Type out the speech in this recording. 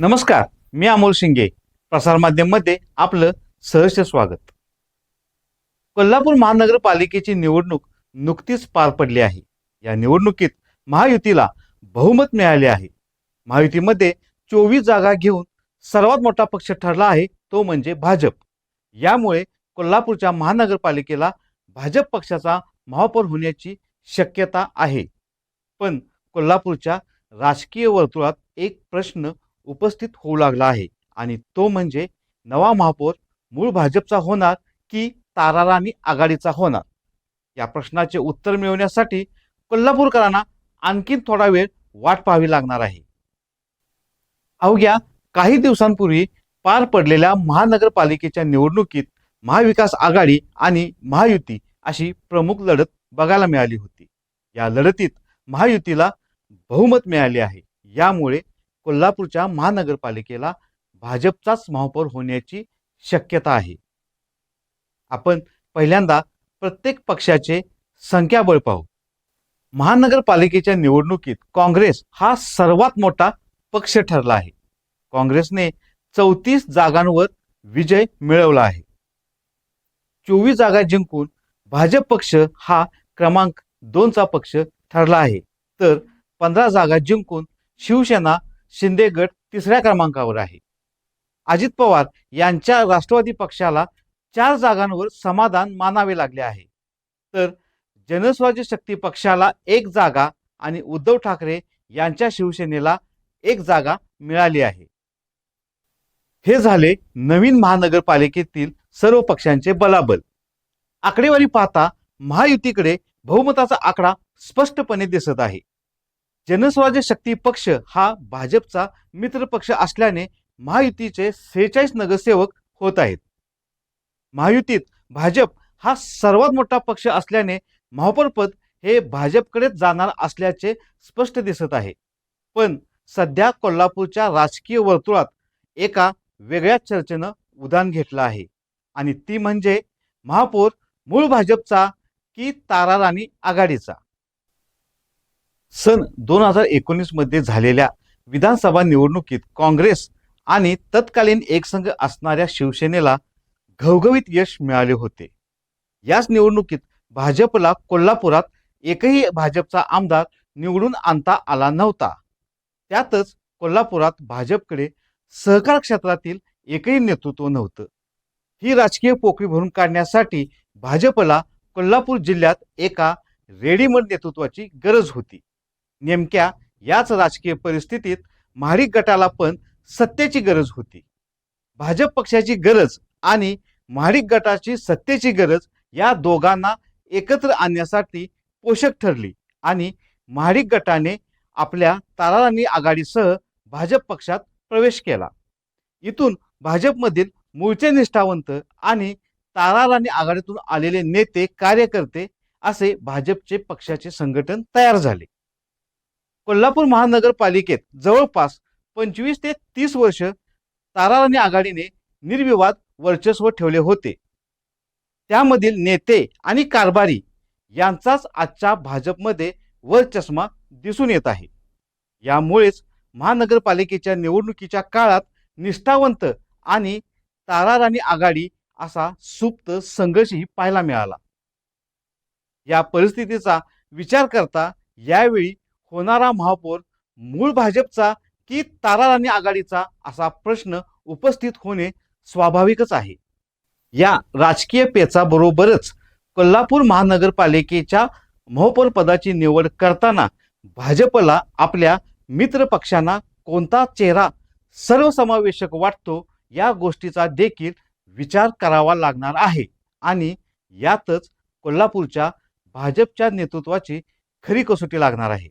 नमस्कार मी अमोल शिंगे. प्रसारमाध्यममध्ये आपलं सहर्ष स्वागत. कोल्हापूर महानगरपालिकेची निवडणूक नुकतीच पार पडली आहे. या निवडणुकीत महायुतीला बहुमत मिळाले आहे. महायुतीमध्ये चोवीस जागा घेऊन सर्वात मोठा पक्ष ठरला आहे तो म्हणजे भाजप. यामुळे कोल्हापूरच्या महानगरपालिकेला भाजप पक्षाचा महापौर होण्याची शक्यता आहे. पण कोल्हापूरच्या राजकीय वर्तुळात एक प्रश्न उपस्थित होऊ लागला आहे. आणि तो म्हणजे नवा महापौर मूळ भाजपचा होणार की ताराराणी आघाडीचा होणार? या प्रश्नाचे उत्तर मिळवण्यासाठी कोल्हापूरकरांना आणखी थोडा वेळ वाट पाहावी लागणार आहे. अवघ्या काही दिवसांपूर्वी पार पडलेल्या महानगरपालिकेच्या निवडणुकीत महाविकास आघाडी आणि महायुती अशी प्रमुख लढत बघायला मिळाली होती. या लढतीत महायुतीला बहुमत मिळाले आहे. यामुळे कोल्हापूरच्या महानगरपालिकेला भाजपचाच महापौर होण्याची शक्यता आहे. आपण पहिल्यांदा प्रत्येक पक्षाचे संख्याबळ पाहू. महानगरपालिकेच्या निवडणुकीत काँग्रेस हा सर्वात मोठा पक्ष ठरला आहे. काँग्रेसने चौतीस जागांवर विजय मिळवला आहे. चोवीस जागा जिंकून भाजप पक्ष हा क्रमांक दोनचा पक्ष ठरला आहे. तर पंधरा जागा जिंकून शिवसेना शिंदे गट तिसऱ्या क्रमांकावर आहे. अजित पवार यांच्या राष्ट्रवादी पक्षाला चार जागांवर समाधान मानावे लागले आहे. तर जनस्वराज्य शक्ती पक्षाला एक जागा आणि उद्धव ठाकरे यांच्या शिवसेनेला एक जागा मिळाली आहे. हे झाले नवीन महानगरपालिकेतील सर्व पक्षांचे बलाबल. आकडेवारी पाहता महायुतीकडे बहुमताचा आकडा स्पष्टपणे दिसत आहे. जनस्वराज्य शक्ती पक्ष हा भाजपचा मित्र पक्ष असल्याने महायुतीचे सेहेचाळीस नगरसेवक होत आहेत. महायुतीत भाजप हा सर्वात मोठा पक्ष असल्याने महापौरपद हे भाजपकडेच जाणार असल्याचे स्पष्ट दिसत आहे. पण सध्या कोल्हापूरच्या राजकीय वर्तुळात एका वेगळ्या चर्चेनं उदान घेतलं आहे आणि ती म्हणजे महापौर मूळ भाजपचा की ताराराणी आघाडीचा. सन दोन हजार एकोणीसमध्ये झालेल्या विधानसभा निवडणुकीत काँग्रेस आणि तत्कालीन एकसंघ असणाऱ्या शिवसेनेला घवघवीत यश मिळाले होते. याच निवडणुकीत भाजपला कोल्हापुरात एकही भाजपचा आमदार निवडून आणता आला नव्हता. त्यातच कोल्हापुरात भाजपकडे सहकार क्षेत्रातील एकही नेतृत्व नव्हतं. ही राजकीय पोकळी भरून काढण्यासाठी भाजपला कोल्हापूर जिल्ह्यात एका रेडीमेड नेतृत्वाची गरज होती. नेमक्या याच राजकीय परिस्थितीत महाडिक गटाला पण सत्तेची गरज होती. भाजप पक्षाची गरज आणि महाडिक गटाची सत्तेची गरज या दोघांना एकत्र आणण्यासाठी पोषक ठरली आणि महाडिक गटाने आपल्या ताराराणी आघाडीसह भाजप पक्षात प्रवेश केला. इथून भाजपमधील मूळचे निष्ठावंत आणि ताराराणी आघाडीतून आलेले नेते कार्यकर्ते असे भाजपचे पक्षाचे संघटन तयार झाले. कोल्हापूर महानगरपालिकेत जवळपास पंचवीस ते तीस वर्ष ताराराणी आघाडीने निर्विवाद वर्चस्व ठेवले होते. त्यामधील नेते आणि कारभारी यांचाच आजच्या भाजपमध्ये वरचष्मा दिसून येत आहे. यामुळेच महानगरपालिकेच्या निवडणुकीच्या काळात निष्ठावंत आणि ताराराणी आघाडी असा सुप्त संघर्षही पाहायला मिळाला. या परिस्थितीचा विचार करता यावेळी होणारा महापौर मूळ भाजपचा की ताराराणी आघाडीचा असा प्रश्न उपस्थित होणे स्वाभाविकच आहे. या राजकीय पेचाबरोबरच कोल्हापूर महानगरपालिकेच्या महापौर पदाची निवड करताना भाजपला आपल्या मित्र पक्षांना कोणता चेहरा सर्वसमावेशक वाटतो या गोष्टीचा देखील विचार करावा लागणार आहे आणि यातच कोल्हापूरच्या भाजपच्या नेतृत्वाची खरी कसोटी लागणार आहे.